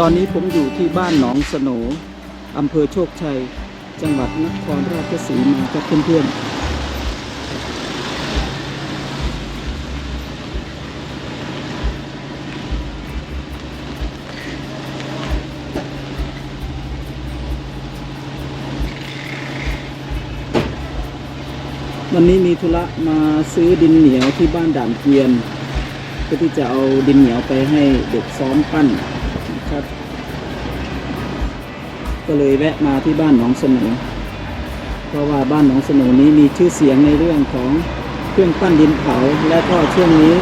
ตอนนี้ผมอยู่ที่บ้านหนองสโหนอำเภอโชคชัย จังหวัดนครราชสีมาครับเพื่อนๆ วันนี้มีธุระมาซื้อดินเหนียวที่บ้านด่านเกวียน เพื่อที่จะเอาดินเหนียวไปให้เด็กซ้อมปั้น ครับ ก็เลยแวะมาที่บ้านหนองสนุเพราะว่าบ้านหนองสนุนี้มีชื่อเสียงในเรื่องของเครื่องปั้นดินเผา และก็ช่วงนี้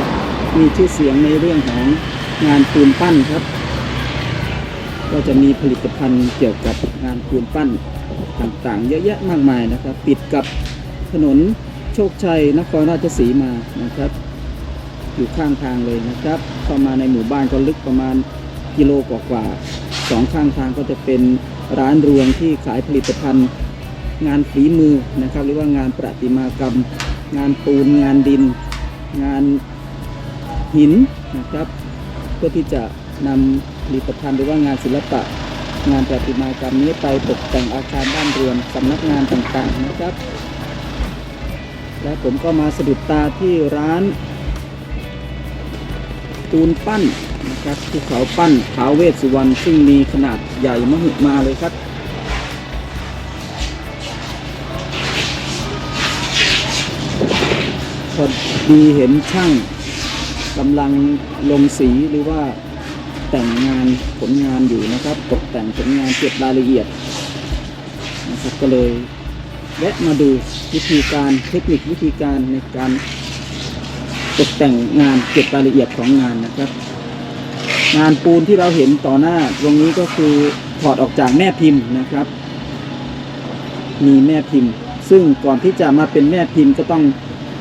มีชื่อเสียงในเรื่องของงานปูนปั้นครับ ก็จะมีผลิตภัณฑ์เกี่ยวกับงานปูนปั้นต่างๆ เยอะแยะมากมายนะครับ ติดกับถนนโชคชัยนครราชสีมานะครับ อยู่ข้างทางเลยนะครับ เข้ามาในหมู่บ้านก็ลึกประมาณ กิโลกว่าๆสองข้างทางก็จะเป็นร้านรวงที่ขายผลิตภัณฑ์งานฝีมือนะครับ หรือว่างานประติมากรรม งานปูนงานดิน งานหินนะครับ เพื่อที่จะนำผลิตภัณฑ์หรือว่างานศิลปะ งานประติมากรรมนี้ไปตกแต่งอาคารบ้านเรือนสำนักงานต่างๆนะครับ และผมก็มาสะดุดตาที่ร้าน ปูนปั้นนะครับที่เขาปั้นท้าวเวสสุวรรณซึ่งมีขนาดใหญ่มหึมาเลยครับพอดีเห็นช่างกำลังลงสีหรือว่าแต่งงานผลงานอยู่นะครับ ตกแต่งผลงานเก็บรายละเอียดนะครับก็เลยแวะมาดูวิธีการเทคนิควิธีการในการ ตกแต่งงานเก็บรายละเอียดของงานนะครับ งานปูนที่เราเห็นต่อหน้าตรงนี้ก็คือถอดออกจากแม่พิมพ์นะครับ มีแม่พิมพ์ ซึ่งก่อนที่จะมาเป็นแม่พิมพ์ก็ต้อง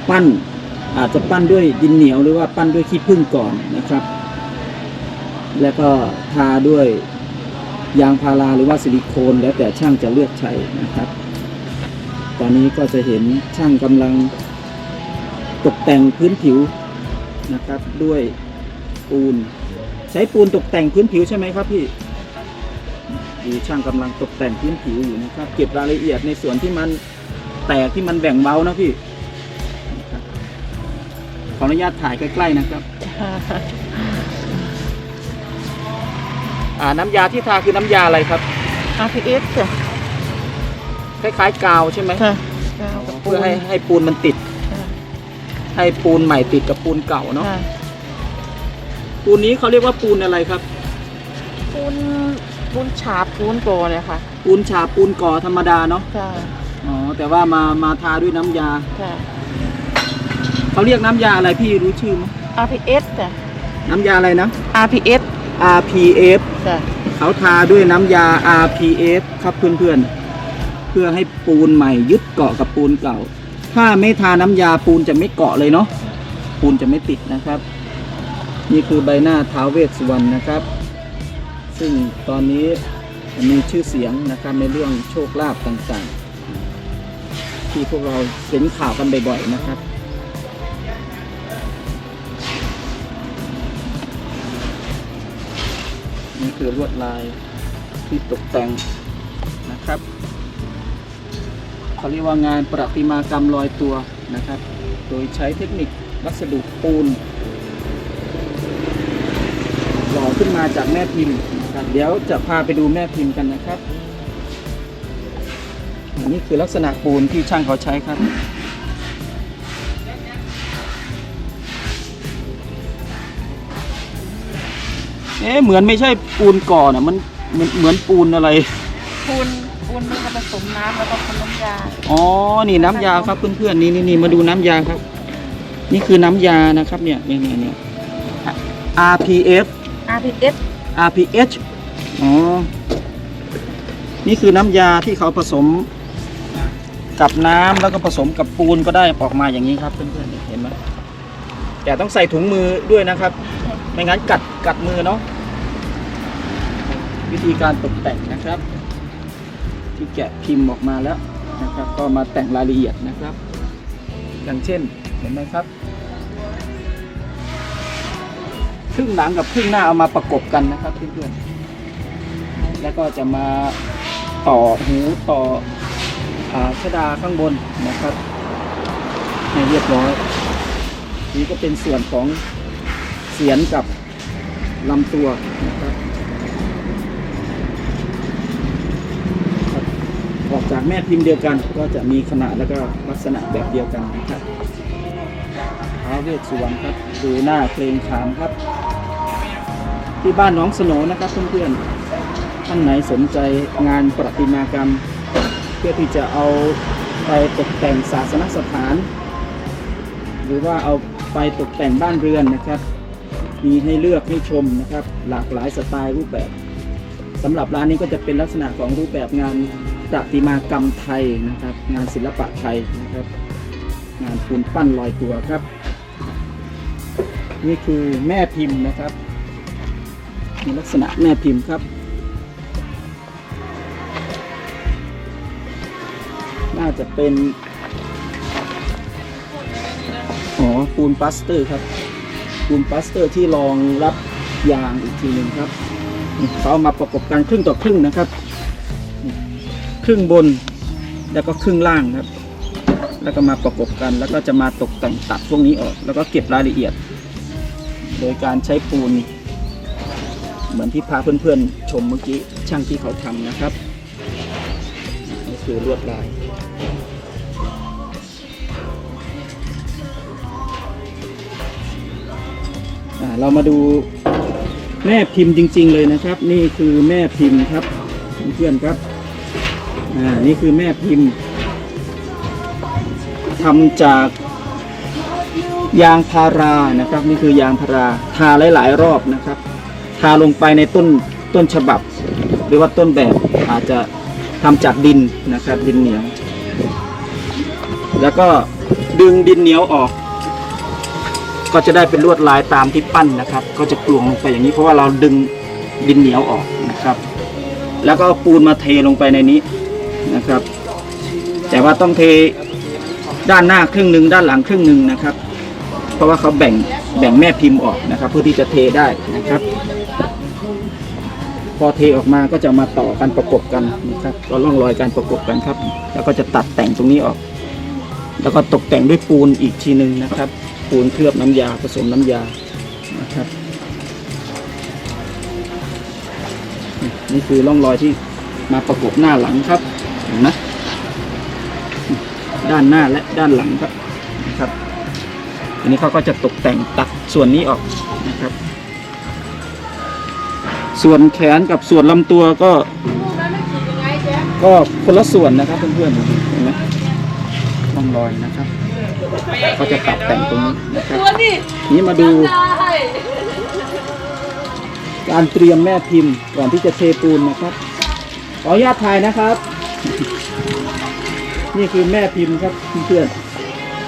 ปั้น อาจจะปั้นด้วยดินเหนียวหรือว่าปั้นด้วยขี้ผึ้งก่อนนะครับ แล้วก็ทาด้วยยางพาราหรือว่าซิลิโคนแล้วแต่ช่างจะเลือกใช้นะครับ ตอนนี้ก็จะเห็นช่างกำลัง ตกแต่งพื้นผิวนะครับด้วยปูน ใช้ปูนตกแต่งพื้นผิวใช่ไหมครับพี่ดูช่างกำลังตกแต่งพื้นผิวอยู่นะครับ เก็บรายละเอียดในส่วนที่มันแตกที่มันแบ่งเบานะพี่นะครับขออนุญาตถ่ายใกล้ๆนะครับอ่าน้ำยาที่ทาคือน้ำยาอะไรครับ RPS จ้ะคล้ายๆกาวใช่ไหมค่ะกาวกับปูเพื่อนให้ให้ปูนมันติดค่ะ ให้ปูนใหม่ติดกับปูนเก่าเนาะค่ะปูนนี้เขาเรียกว่าปูนอะไรครับ ปูนปูนฉาบปูนโกเนี่ยค่ะปูนฉาบปูนก่อธรรมดาเนาะค่ะอ๋อแต่ว่ามามาทาด้วยน้ำยาค่ะเขาเรียกน้ำยาอะไรพี่รู้ชื่อไหม RPS จ้ะ น้ำยาอะไรนะ RPS RPF จ้ะเขาทาด้วยน้ำยา RPF ครับเพื่อนๆ เพื่อให้ปูนใหม่ยึดเกาะกับปูนเก่า ถ้าไม่ทาน้ำยาปูนจะไม่เกาะเลยเนาะปูนจะไม่ติดนะครับ นี่คือใบหน้าท้าวเวสสุวรรณนะครับ ซึ่งตอนนี้มีชื่อเสียงนะครับในเรื่องโชคลาภต่างๆ ที่พวกเราเห็นข่าวกันบ่อยๆนะครับนี่คือลวดลายที่ตกแต่งนะครับ เขาเรียกว่างานประติมากรรมลอยตัวนะครับ โดยใช้เทคนิควัสดุปูนหล่อขึ้นมาจากแม่พิมพ์นะครับเดี๋ยวจะพาไปดูแม่พิมพ์กันนะครับ อันนี้คือลักษณะปูนที่ช่างเขาใช้ครับเอ๊ะเหมือนไม่ใช่ปูนก่อนอะมันเหมือนเหมือนปูนอะไร ปูน ปูนมันก็ผสมน้ำแล้วก็ผสมยาอ๋อ นี่น้ำยาครับเพื่อนๆ นี่นี่นี่มาดูน้ำยาครับ นี่คือน้ำยานะครับเนี่ยเนี่ยเนี่ยเนี่ย RPF RPS RPH อ๋อ นี่คือน้ำยาที่เขาผสมกับน้ำแล้วก็ผสมกับปูนก็ได้ออกมาอย่างนี้ครับเพื่อนๆ เห็นไหมแต่ต้องใส่ถุงมือด้วยนะครับ ไม่งั้นกัดกัดมือเนาะวิธีการตกแต่งนะครับ ที่แกะพิมพ์ออกมาแล้วนะครับ ก็มาแต่งรายละเอียดนะครับ อย่างเช่นเห็นไหมครับครึ่งหลังกับครึ่งหน้าเอามาประกบกันนะครับเพื่อนๆแล้วก็จะมาต่อหูต่อาชดาข้างบนนะครับให้เรียบร้อย นี่ก็เป็นส่วนของเสียนกับลำตัวนะครับ ออกจากแม่พิมพ์เดียวกัน ก็จะมีขนาดแล้วก็ลักษณะแบบเดียวกันนะครับท้าวเวสสุวรรณครับดูหน้าเกรงขามครับ ที่บ้านน้องสโหนนะครับเพื่อนๆท่านไหนสนใจงานประติมากรรม เพื่อที่จะเอาไปตกแต่งศาสนสถาน หรือว่าเอาไปตกแต่งบ้านเรือนนะครับ มีให้เลือกให้ชมนะครับ หลากหลายสไตล์รูปแบบสำหรับร้านนี้ก็จะเป็นลักษณะของรูปแบบงาน ประติมากรรมไทยนะครับ งานศิลปะไทยนะครับ งานปูนปั้นลอยตัวครับ นี่คือแม่พิมพ์นะครับ มีลักษณะแม่พิมพ์ครับ น่าจะเป็นอ๋อปูนปลาสเตอร์ครับปูนปลาสเตอร์ที่รองรับยางอีกทีหนึ่งครับเขาเอามาประกบกันครึ่งต่อครึ่งนะครับ ครึ่งบนแล้วก็ครึ่งล่างครับ แล้วก็มาประกบกัน แล้วก็จะมาตกแต่งตัดพวกนี้ออก แล้วก็เก็บรายละเอียด โดยการใช้ปูน เหมือนที่พาเพื่อนๆ ชมเมื่อกี้ช่างที่เขาทำนะครับนี่คือลวดลายอ่าเรามาดูแม่พิมพ์จริง ๆ เลยนะครับ นี่คือแม่พิมพ์ครับเพื่อนๆครับ อ่านี่คือแม่พิมพ์ทำจากยางพารานะครับ นี่คือยางพาราทาหลาย ๆ รอบนะครับ ทาลงไปในต้นต้นฉบับ หรือว่าต้นแบบอาจจะทำจากดินนะครับดินเหนียว แล้วก็ดึงดินเหนียวออก ก็จะได้เป็นลวดลายตามที่ปั้นนะครับ ก็จะกลวงลงไปอย่างนี้เพราะว่าเราดึงดินเหนียวออกนะครับ แล้วก็ปูนมาเทลงไปในนี้ นะครับ แต่ว่าต้องเทด้านหน้าครึ่งหนึ่งด้านหลังครึ่งหนึ่งนะครับ เพราะว่าเขาแบ่งแบ่งแม่พิมพ์ออกนะครับ เพื่อที่จะเทได้นะครับ พอเทออกมาก็จะมาต่อกันประกบกันนะครับก็ร่องรอยการประกบกันครับ แล้วก็จะตัดแต่งตรงนี้ออก แล้วก็ตกแต่งด้วยปูนอีกทีหนึ่งนะครับ ปูนเคลือบน้ำยาผสมน้ำยานะครับนี่คือร่องรอยที่มาประกบหน้าหลังครับ ห็นไหมด้านหน้าและด้านหลังครับนะครับ อันนี้เขาก็จะตกแต่งตัดส่วนนี้ออกนะครับ ส่วนแขนกับส่วนลำตัวก็ ก็คนละส่วนนะครับเพื่อนๆเห็นไหมร่องรอยนะครับเขาจะตัดแต่งตรงนี้นะครับนี้มาดู การเตรียมแม่พิมพ์ก่อนที่จะเทปูนนะครับขออนุญาตถ่ายนะครับ นี่คือแม่พิมพ์ครับเพื่อน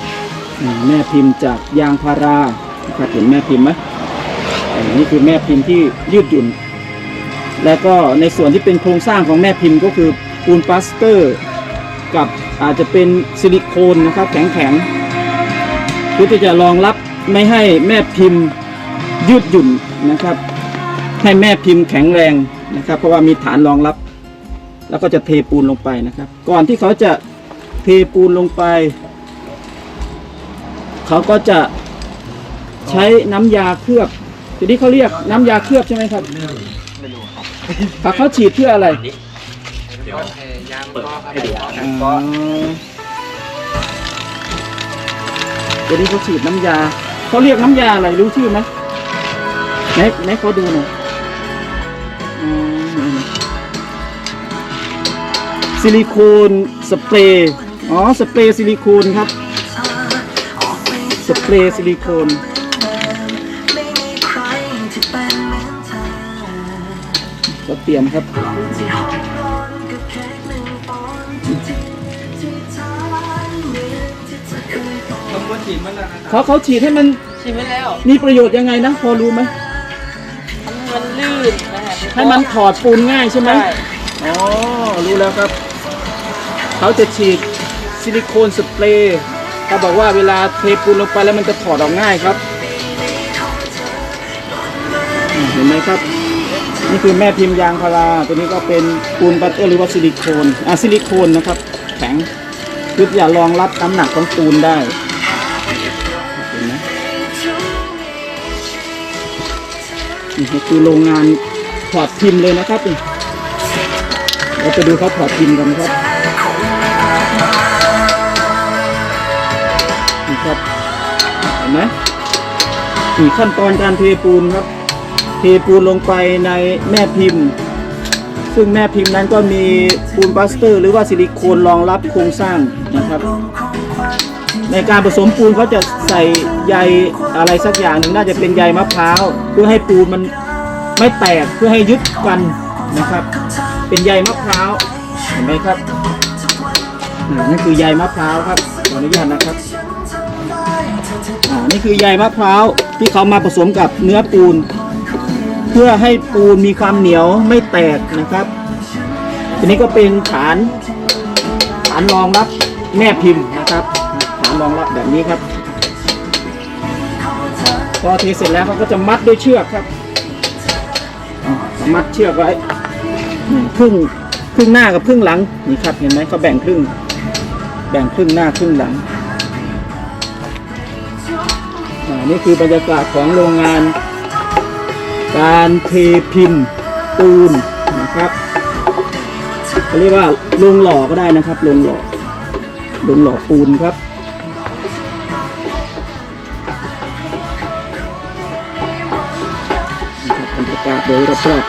ๆแม่พิมพ์จากยางพาราครับเห็นแม่พิมพ์ไหมนี่คือแม่พิมพ์ที่ยืดหยุ่น และก็ในส่วนที่เป็นโครงสร้างของแม่พิมพ์ก็คือปูนปลาสเตอร์ กับอาจจะเป็นซิลิโคนนะครับแข็งๆเพื่อที่จะรองรับไม่ให้แม่พิมพ์ยืดหยุ่นนะครับ ให้แม่พิมพ์แข็งแรงนะครับ เพราะว่ามีฐานรองรับ แล้วก็จะเทปูนลงไปนะครับ ก่อนที่เขาจะเทปูนลงไป เขาก็จะใช้น้ำยาเคลือบทีนี้เขาเรียกน้ำยาเคลือบใช่ไหมครับแต่เขาฉีดเพื่ออะไรเดี๋ยวให้ยางก็ครับให้ดูอ๋อทีนี้เขาฉีดน้ำยาเขาเรียกน้ำยาอะไรรู้ชื่อไหมไหนไหนเขาดูหน่อย ซิลิโคนสเปรย์อ๋อสเปรย์ซิลิโคนครับ สเปรย์ซิลิโคนไม่มีใครที่เป็นเหมือนเธอก็เตรียมครับที่ห้องนอนกับเค้กหนึ่งปอนด์ที่ที่ทานเหมือนที่เธอเคยบอกต้องก็ฉีดมันแล้วนะเขาเขาฉีดให้มันชิมไปแล้ว มีประโยชน์ยังไงนะ พอรู้ไหมทำให้มันลื่นนะฮะให้มันถอดปูนง่ายใช่ไหมใช่อ๋อ รู้แล้วครับ เขาจะฉีดซิลิโคนสเปรย์เขาบอกว่าเวลาเทปูนลงไปแล้วมันจะถอดออกง่ายครับเห็นไหมครับ นี่คือแม่พิมพ์ยางพาราตัวนี้ก็เป็นปูนบัตเตอร์หรือว่าซิลิโคนอะซิลิโคนนะครับ แข็งคืออย่ารองรับน้ำหนักของปูนได้เห็นไหมนี่คือโรงงานถอดพิมพ์เลยนะครับเราไปดูเขาถอดพิมพ์กันครับ ไหมนี่ขั้นตอนการเทปูนครับ เทปูนลงไปในแม่พิมพ์ ซึ่งแม่พิมพ์นั้นก็มีปูนปลาสเตอร์ หรือว่าซิลิโคนรองรับโครงสร้างนะครับ ในการผสมปูนเขาจะใส่ใยอะไรสักอย่างหนึ่งน่าจะเป็นใยมะพร้าวเพื่อให้ปูนมันไม่แตกเพื่อให้ยึดกันนะครับ เป็นใยมะพร้าวเห็นไหมครับนั่นคือใยมะพร้าวครับขออนุญาตนะครับ อ่านี่คือใยมะพร้าวที่เขามาผสมกับเนื้อปูน เพื่อให้ปูนมีความเหนียวไม่แตกนะครับทีนี้ก็เป็นฐานฐานรองรับแม่พิมพ์นะครับฐานรองรับแบบนี้ครับ พอเทเสร็จแล้วเขาก็จะมัดด้วยเชือกครับมัดเชือกไว้ครึ่งครึ่งหน้ากับครึ่งหลังนี่ครับเห็นไหมเขาแบ่งครึ่ง แบ่งครึ่งหน้าครึ่งหลัง นี่คือบรรยากาศของโรงงาน การเทพิมพ์ปูนนะครับเขาเรียกว่าโรงหล่อก็ได้นะครับโรงหล่อโรงหล่อปูนครับนะครับบรรยากาศโดยรอบ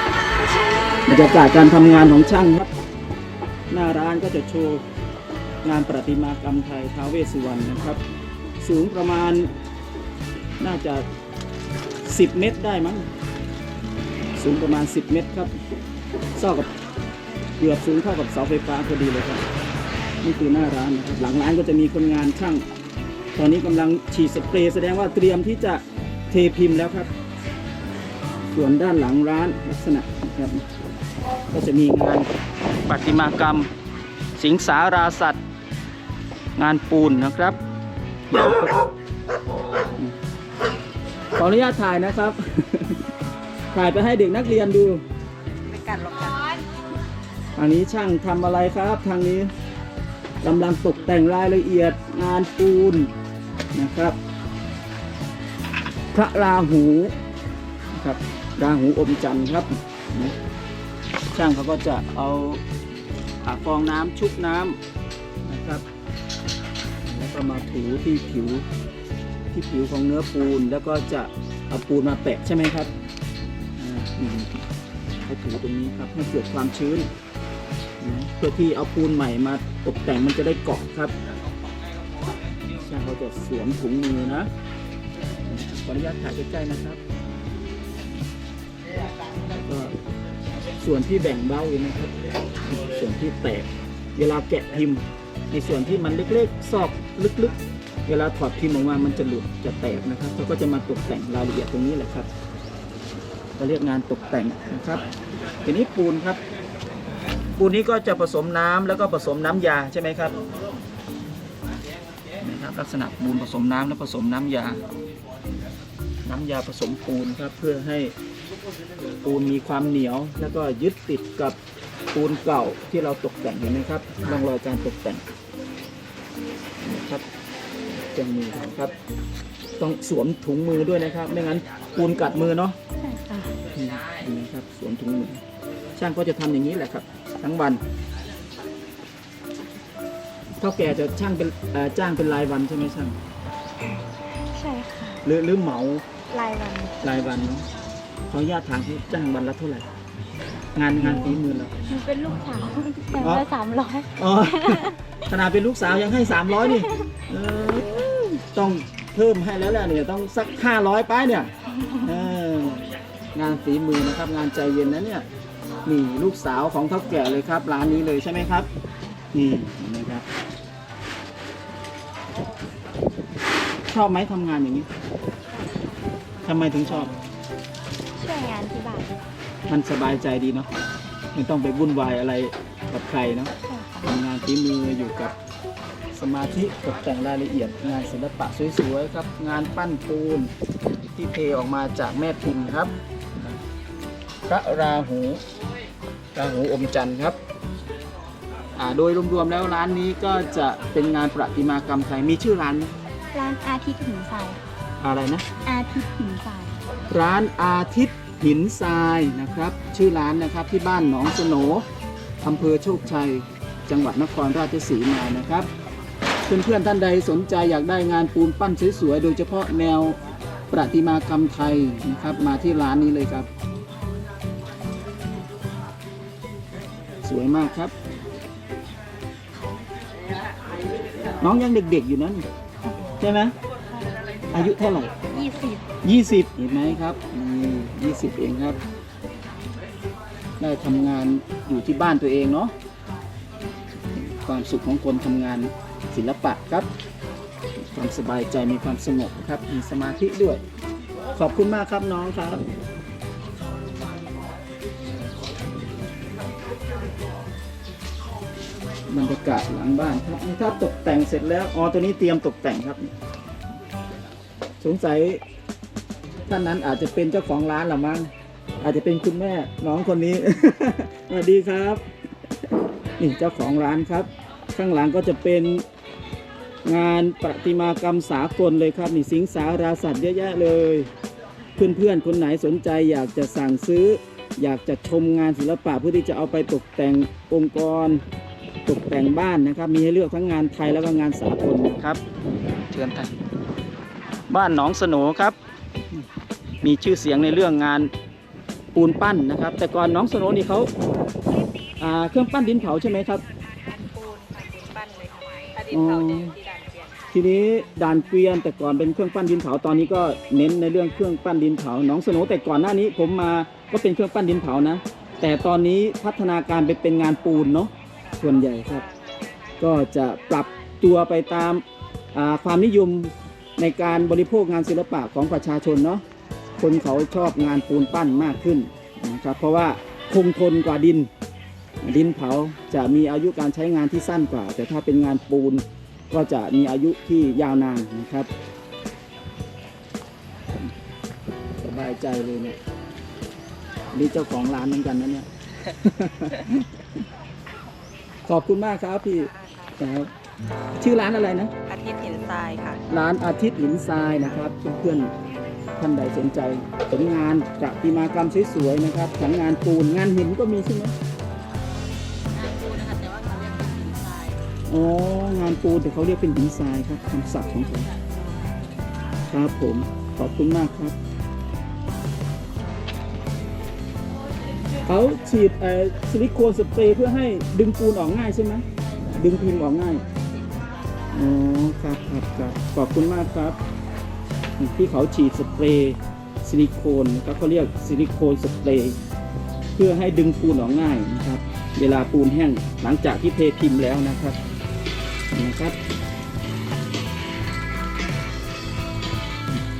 ๆบรรยากาศการทำงานของช่างครับ หน้าร้านก็จะโชว์งานประติมากรรมไทยท้าวเวสสุวรรณนะครับ สูงประมาณ น่าจะ 10 เมตรได้มั้ง สูงประมาณ 10 เมตรครับเท่ากับเกือบสูงเท่ากับเสาไฟฟ้าพอดีเลยครับ นี่คือหน้าร้านนะครับ หลังร้านก็จะมีคนงานช่าง ตอนนี้กำลังฉีดสเปรย์แสดงว่าเตรียมที่จะเทพิมพ์แล้วครับ ส่วนด้านหลังร้านลักษณะครับก็จะมีงานประติมากรรม สิงสาราสัตว์ งานปูนนะครับ ขออนุญาตถ่ายนะครับ ถ่ายไปให้เด็กนักเรียนดู ไม่กัดหรอกจ้ะอันนี้ช่างทำอะไรครับ ทางนี้กำลังตกแต่งรายละเอียดงานปูนนะครับ พระราหูนะครับราหูอมจันทร์ครับ ช่างเขาก็จะเอาอ่าฟองน้ำชุบน้ำนะครับ แล้วก็มาถูที่ผิว ที่ผิวของเนื้อปูน แล้วก็จะเอาปูนมาแปะใช่ไหมครับอ่าอืมให้ถูตรงนี้ครับให้เกิดความชื้นนะเพื่อที่เอาปูนใหม่มาตกแต่งมันจะได้เกาะครับช่างเขาจะสวมถุงมือนะขออนุญาตถ่ายใกล้ๆนะครับแล้วก็ส่วนที่แบ่งเบ้าอยู่นะครับ ส่วนที่แตกเวลาแกะพิมพ์ ในส่วนที่มันเล็กๆซอกลึกๆ เวลาถอดพิมพ์ออกมามันจะหลุดจะแตกนะครับเขาก็จะมาตกแต่งรายละเอียดตรงนี้แหละครับเราเรียกงานตกแต่งนะครับ ทีนี้ปูนครับ ปูนนี้ก็จะผสมน้ำแล้วก็ผสมน้ำยาใช่ไหมครับนะครับ ลักษณะปูนผสมน้ำแล้วผสมน้ำยา น้ำยาผสมปูนครับ เพื่อให้ปูนมีความเหนียว แล้วก็ยึดติดกับปูนเก่าที่เราตกแต่งเห็นไหมครับร่องรอยการตกแต่ง เครื่องมือครับ ต้องสวมถุงมือด้วยนะครับ ไม่งั้นปูนกัดมือเนาะใช่ค่ะนี่นะครับสวมถุงมือ ช่างก็จะทำอย่างนี้แหละครับ ทั้งวันเท่าแก่จะช่างเป็นเอ่อจ้างเป็นรายวันใช่ไหมช่างใช่ค่ะหรือหรือเหมารายวันรายวันเนาะขออนุญาตถามที่จ้างวันละเท่าไหร่งานงานฝีมือเรามันเป็นลูกสาวแต่อ๋อละสามร้อยอ๋อขนาดเป็นลูกสาวยังให้สามร้อยนี่ เออ ต้องเพิ่มให้แล้วแหละเนี่ยต้องสักห้าร้อยป้ายเนี่ยเอองานฝีมือนะครับงานใจเย็นนะเนี่ยนี่ลูกสาวของเท่าแก่เลยครับ ร้านนี้เลยใช่ไหมครับ นี่เห็นไหมครับ ชอบไหมทำงานอย่างนี้ทำไมถึงชอบ ช่วยงานที่บ้านมันสบายใจดีเนาะไม่ต้องไปวุ่นวายอะไรกับใครเนาะใช่ค่ะทำงานฝีมืออยู่กับ สมาธิตกแต่งรายละเอียด งานศิลปะสวยๆครับ งานปั้นปูนที่เทออกมาจากแม่พิมพ์ครับ พระราหูราหูอมจันทร์ครับอ่าโดยรวมๆแล้วร้านนี้ก็จะเป็นงานประติมากรรมไทยมีชื่อร้านไหมร้านอาทิตย์หินทรายอะไรนะ อาทิตย์หินทราย ร้านอาทิตย์หินทรายนะครับ ชื่อร้านนะครับที่บ้านหนองสโหนอำเภอโชคชัย จังหวัดนครราชสีมานะครับ เพื่อนๆท่านใดสนใจอยากได้งานปูนปั้นสวยๆโดยเฉพาะแนวประติมากรรมไทยนะครับ มาที่ร้านนี้เลยครับ สวยมากครับ น้องยังเด็กๆอยู่นั่นใช่ไหมอายุเท่าไหร่ยี่สิบยี่สิบเห็นไหมครับนี่ยี่สิบเองครับ ได้ทำงานอยู่ที่บ้านตัวเองเนาะความสุขของคนทำงาน ศิลปะครับ ความสบายใจมีความสงบครับ มีสมาธิด้วย ขอบคุณมากครับน้องครับ บรรยากาศหลังบ้านครับนี่ถ้าตกแต่งเสร็จแล้วอ๋อตัวนี้เตรียมตกแต่งครับ สงสัยท่านนั้นอาจจะเป็นเจ้าของร้านละมั้งอาจจะเป็นคุณแม่น้องคนนี้ สวัสดีครับ นี่เจ้าของร้านครับ ข้างหลังก็จะเป็นงานประติมากรรมสากลเลยครับนี่สิงสาราสัตว์เยอะแยะเลย เพื่อนๆคนไหนสนใจอยากจะสั่งซื้อ อยากจะชมงานศิลปะเพื่อที่จะเอาไปตกแต่งองค์กร ตกแต่งบ้านนะครับ มีให้เลือกทั้งงานไทยแล้วก็งานสากลนะครับเชิญท่านบ้านหนองสโหนครับ มีชื่อเสียงในเรื่องงานปูนปั้นนะครับ แต่ก่อนหนองสโหนนี่เขาเครื่องปั้นดินเผาใช่ไหมครับ นเผาจะอยู่ที่ด่านเกวียนทีนี้ด่านเกวียนแต่ก่อนเป็นเครื่องปั้นดินเผาตอนนี้ก็เน้นในเรื่องเครื่องปั้นดินเผาหนองสโหนแต่ก่อนหน้านี้ผมมาก็เป็นเครื่องปั้นดินเผานะ แต่ตอนนี้พัฒนาการไปเป็นงานปูนเนาะส่วนใหญ่ครับ ก็จะปรับตัวไปตามอ่าความนิยมในการบริโภคงานศิลปะของประชาชนเนาะคนเขาชอบงานปูนปั้นมากขึ้นนะครับเพราะว่าคงทนกว่าดิน ดินเผาจะมีอายุการใช้งานที่สั้นกว่า แต่ถ้าเป็นงานปูนก็จะมีอายุที่ยาวนานนะครับ สบายใจเลยเนี่ยนี่เจ้าของร้านเหมือนกันนะเนี่ย ขอบคุณมากครับพี่ครับชื่อร้านอะไรนะ อาทิตย์หินทรายค่ะ ร้านอาทิตย์หินทรายนะครับเพื่อนๆท่านใดสนใจผลงานประติมากรรมสวยๆนะครับทั้งงานปูนงานหินก็มีใช่ไหม อ๋องานปูนแต่เขาเรียกเป็นหินทรายครับคำศัพท์ของเขาครับผมขอบคุณมากครับเขาฉีดอ่อซิลิโคนสเปรย์เพื่อให้ดึงปูนออกง่ายใช่ไหมดึงพิมพ์ออกง่ายอ๋อครับครับครับขอบคุณมากครับ ที่เขาฉีดสเปรย์ซิลิโคนนะครับเขาเรียกซิลิโคนสเปรย์เพื่อให้ดึงปูนออกง่ายนะครับ เวลาปูนแห้งหลังจากที่เทพิมพ์แล้วนะครับ นะครับ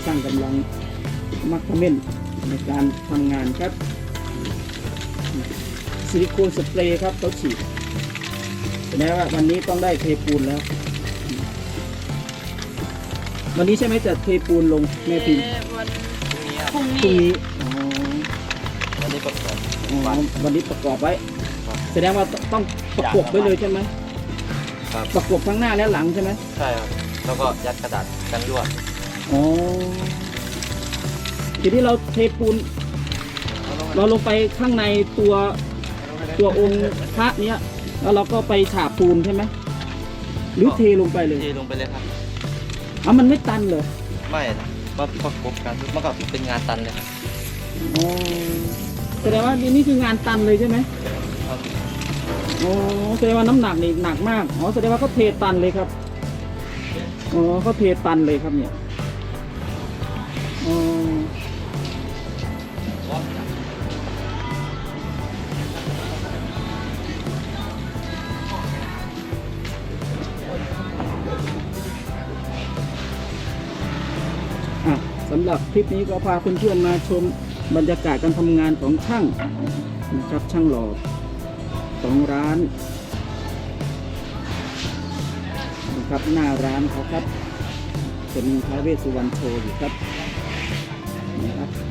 ช่างกำลังมักเขม้นในการทำงานครับซิลิโคนสเปรย์ครับเขาฉีดแสดงว่าวันนี้ต้องได้เทปูนแล้ว วันนี้ใช่ไหมจะเทปูนลงแม่พิมพ์วันพรุ่งนี้ครับพรุ่งพรุ่งนี้นี้อ๋อ วันนี้ประกอบ อ๋อวันนี้ประกอบไว้ครับแสดงว่าต้องประกบไว้เลยใช่ไหม ครับ ประกบทั้งหน้าและหลังใช่ไหมใช่ครับ แล้วก็ยัดกระดาษกันรั่วอ๋อทีนี้เราเทปูน เราลงไปข้างในตัวตัวองค์พระเนี้ยแล้วเราก็ไปฉาบปูนใช่ไหมหรือเทลงไปเลยเทลงไปเลยครับอะมันไม่ตันเลยไม่นะว่าประกบกันมันก็เป็นงานตันเลยครับอ๋อแสดงว่านี่คืองานตันเลยใช่ไหมครับ อ๋อแสดงว่าน้ำหนักนี่หนักมากอ๋อแสดงว่าเขาเทตันเลยครับอ๋อเขาเทตันเลยครับเนี่ยอ๋ออะสำหรับคลิปนี้ก็พาเพื่อนๆมาชมบรรยากาศการทำงานของช่างนะครับช่างหล่อ สองร้านนะครับหน้าร้านเขาครับเป็นพระเวสสุวรรณโชว์อยู่ครับนะครับ